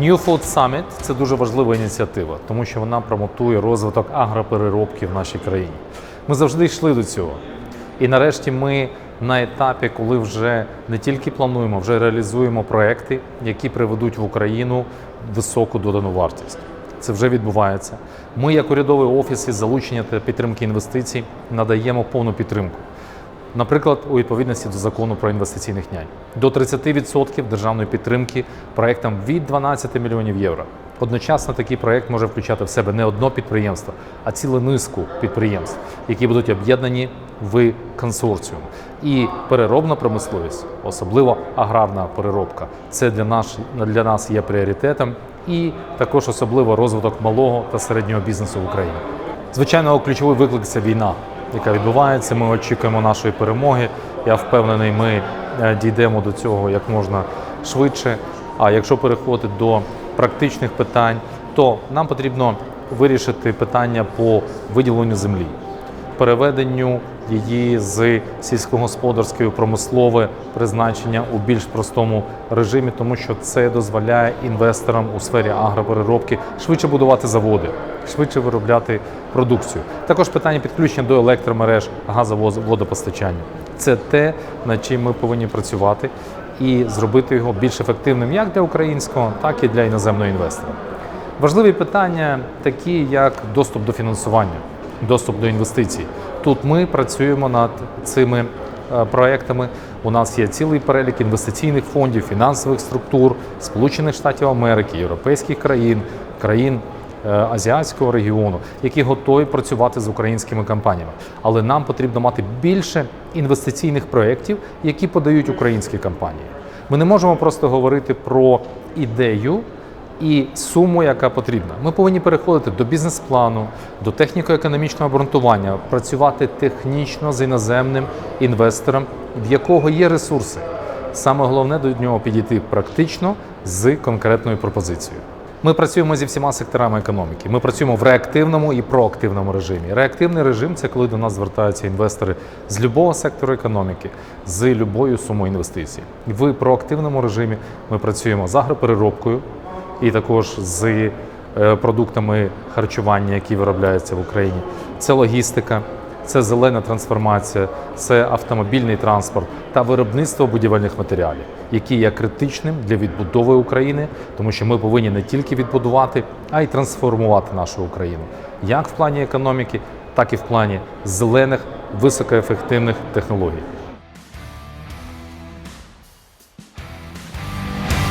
New Food Summit – це дуже важлива ініціатива, тому що вона промотує розвиток агропереробки в нашій країні. Ми завжди йшли до цього. І нарешті ми на етапі, коли вже не тільки плануємо, вже реалізуємо проекти, які приведуть в Україну високу додану вартість. Це вже відбувається. Ми, як урядовий офіс із залучення та підтримки інвестицій, надаємо повну підтримку. Наприклад, у відповідності до закону про інвестиційних нянь до 30% державної підтримки проектам від 12 мільйонів євро. Одночасно такий проект може включати в себе не одно підприємство, а цілу низку підприємств, які будуть об'єднані в консорціум. І переробна промисловість, особливо аграрна переробка, це для нас, для нас є пріоритетом, і також особливо розвиток малого та середнього бізнесу в Україні. Звичайно, ключовий виклик це війна, яка відбувається. Ми очікуємо нашої перемоги. Я впевнений, ми е, дійдемо до цього як можна швидше. А якщо переходити до практичних питань, то нам потрібно вирішити питання по виділенню землі, переведенню її з сільськогосподарської промислове призначення у більш простому режимі, тому що це дозволяє інвесторам у сфері агропереробки швидше будувати заводи, швидше виробляти продукцію. Також питання підключення до електромереж, газоводопостачання. Це те, над чим ми повинні працювати і зробити його більш ефективним як для українського, так і для іноземного інвестора. Важливі питання, такі як доступ до фінансування, доступ до інвестицій. Тут ми працюємо над цими е, проектами. У нас є цілий перелік інвестиційних фондів, фінансових структур Сполучених Штатів Америки, європейських країн, країн е, азіатського регіону, які готові працювати з українськими компаніями. Але нам потрібно мати більше інвестиційних проєктів, які подають українські компанії. Ми не можемо просто говорити про ідею і суму, яка потрібна. Ми повинні переходити до бізнес-плану, до техніко-економічного обґрунтування, працювати технічно з іноземним інвестором, в якого є ресурси. Саме головне до нього підійти практично з конкретною пропозицією. Ми працюємо зі всіма секторами економіки. Ми працюємо в реактивному і проактивному режимі. Реактивний режим це коли до нас звертаються інвестори з будь-якого сектору економіки, з будь-якою сумою інвестицій. В проактивному режимі ми працюємо з агропереробкою і також з е, продуктами харчування, які виробляються в Україні. Це логістика, це зелена трансформація, це автомобільний транспорт та виробництво будівельних матеріалів, які є критичним для відбудови України, тому що ми повинні не тільки відбудувати, а й трансформувати нашу Україну, як в плані економіки, так і в плані зелених високоефективних технологій.